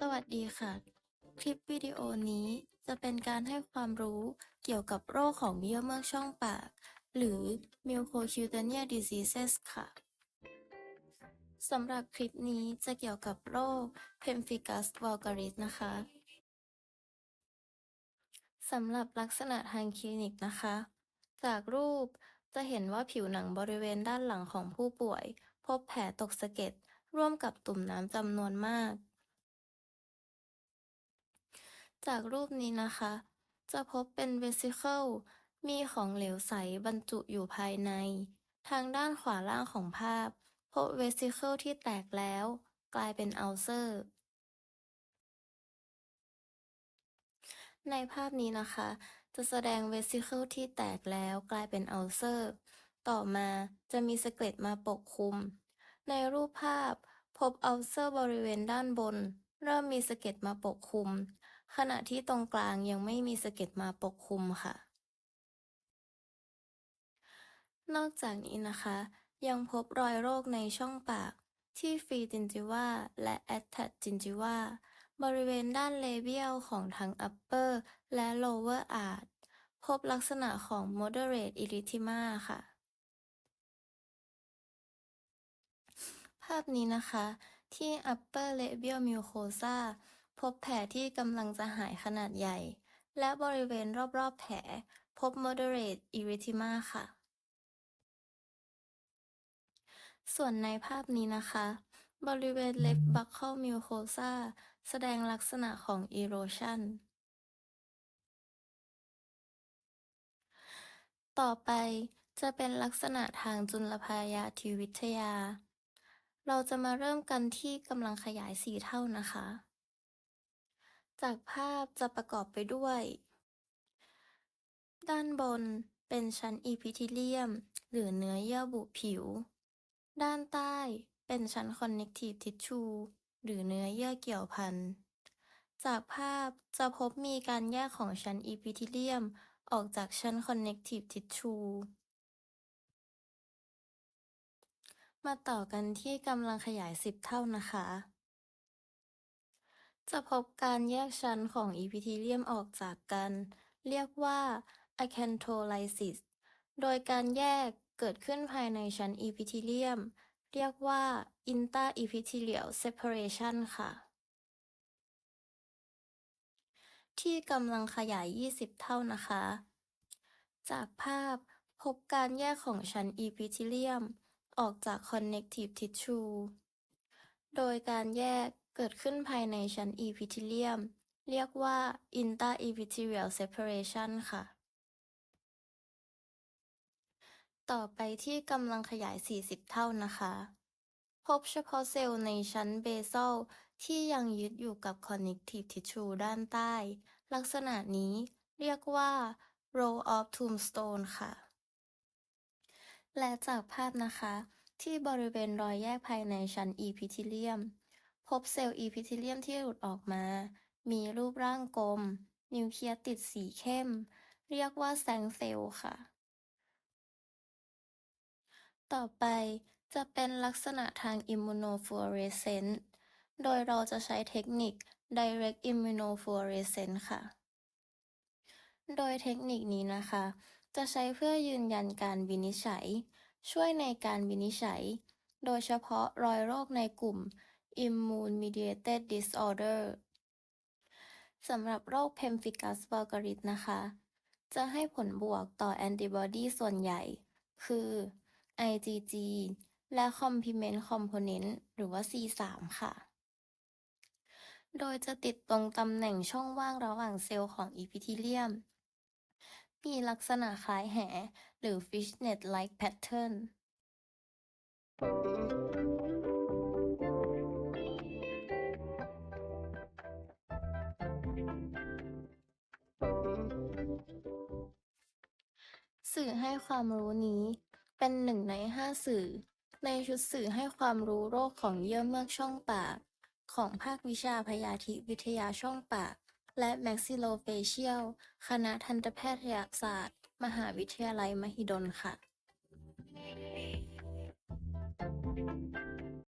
สวัสดีค่ะ คลิปวิดีโอนี้จะเป็นการให้ความรู้เกี่ยวกับโรคของเยื่อเมือกช่องปาก หรือ Mucocutaneous Diseases ค่ะสำหรับคลิปนี้จะเกี่ยวกับโรค Pemphigus vulgaris นะคะ สำหรับลักษณะทางคลินิกนะคะ จากรูปจะเห็นว่าผิวหนังบริเวณด้านหลังของผู้ป่วย พบแผลตกสะเก็ดร่วมกับตุ่มน้ำจำนวนมาก จากรูปนี้นะคะ จะพบเป็นเวสิเคิลมีของเหลวใสบรรจุอยู่ภายใน ทางด้านขวาล่างของภาพ พบเวสิเคิลที่แตกแล้ว กลายเป็นอัลเซอร์ ในภาพนี้นะคะ จะแสดงเวสิเคิลที่แตกแล้วกลายเป็นอัลเซอร์ ต่อมาจะมีสเก็ดมาปกคลุม ในรูปภาพพบอัลเซอร์บริเวณด้านบน เริ่มมีสะเก็ดมาปกคลุม ขณะที่ตรงกลางยังไม่มีสะเก็ดมาปกคลุมค่ะ นอกจากนี้นะคะ ยังพบรอยโรคในช่องปากที่ฟีจินจิว่าและแอตแทดจินจิว่าบริเวณด้านเลเบียลของทั้ง upper และ lower arch พบลักษณะของ moderate erythema ค่ะ ภาพนี้นะคะ ที่ upper labial mucosa พบแผลที่กำลังจะหายขนาดใหญ่ และบริเวณรอบๆแผล พบ moderate erythema ค่ะ ส่วนในภาพนี้นะคะ บริเวณ left buccal mucosa แสดงลักษณะของ erosion ต่อไปจะเป็นลักษณะทางจุลพยาธิวิทยา เราจะมาเริ่มกันที่กำลังขยายสี่เท่านะคะ จากภาพจะประกอบไปด้วย ด้านบนเป็นชั้นอีพิทิเลียม หรือเนื้อเยื่อบุผิว ด้านใต้เป็นชั้นคอนเนคทีฟทิชชูหรือเนื้อเยื่อเกี่ยวพัน จากภาพจะพบมีการแยกของชั้นอีพิทิเลียมออกจากชั้นคอนเนคทีฟทิชชูมาต่อกันที่กำลังขยาย 10 เท่านะคะ จะพบการแยกชั้นของอีพิทิเลียมออกจากกัน เรียกว่า acantholysis โดยการแยกเกิดขึ้นภายในชั้นอีพิทิเลียม เรียกว่า interepithelial separation ค่ะ ที่กำลังขยาย 20 เท่านะคะ จากภาพพบการแยกของชั้นอีพิทิเลียมออกจาก connective tissue โดยการแยก เกิดขึ้นภายในชั้นอีพิทิเลียมเรียกว่า interepithelial separation ค่ะ ต่อไปที่กำลังขยาย 40 เท่านะคะ พบเฉพาะเซลล์ในชั้นเบซัลที่ยังยึดอยู่กับ connective tissue ด้านใต้ ลักษณะนี้เรียกว่า row of tombstone ค่ะ และจากภาพนะคะ ที่บริเวณรอยแยกภายในชั้นอี พบเซลล์อีพิทิเลียมที่หลุดออกมา มีรูปร่างกลม นิวเคลียสติดสีเข้ม เรียกว่าแซงเซลล์ค่ะ ต่อไปจะเป็นลักษณะทาง immunofluorescence โดยเราจะใช้เทคนิค direct immunofluorescence ค่ะ โดยเทคนิคนี้นะคะ จะใช้เพื่อยืนยันการวินิจฉัย ช่วยในการวินิจฉัย โดยเฉพาะรอยโรคในกลุ่ม immune mediated disorder สำหรับโรค Pemphigus vulgaris นะคะ จะให้ผลบวกต่อแอนติบอดีส่วนใหญ่ คือ IgG และ complement component หรือว่า C3 ค่ะ โดยจะติดตรงตำแหน่งช่องว่างระหว่างเซลล์ของอีพิทิเลียม มีลักษณะคล้ายแห หรือ fishnet-like pattern สื่อให้ความรู้นี้ เป็นหนึ่งในห้าสื่อ ในชุดสื่อให้ความรู้โรคของเยื่อเมือกช่องปาก ของภาควิชาพยาธิวิทยาช่องปาก และแม็กซิโลเฟเชียลคณะทันตแพทยศาสตร์ มหาวิทยาลัยมหิดลค่ะ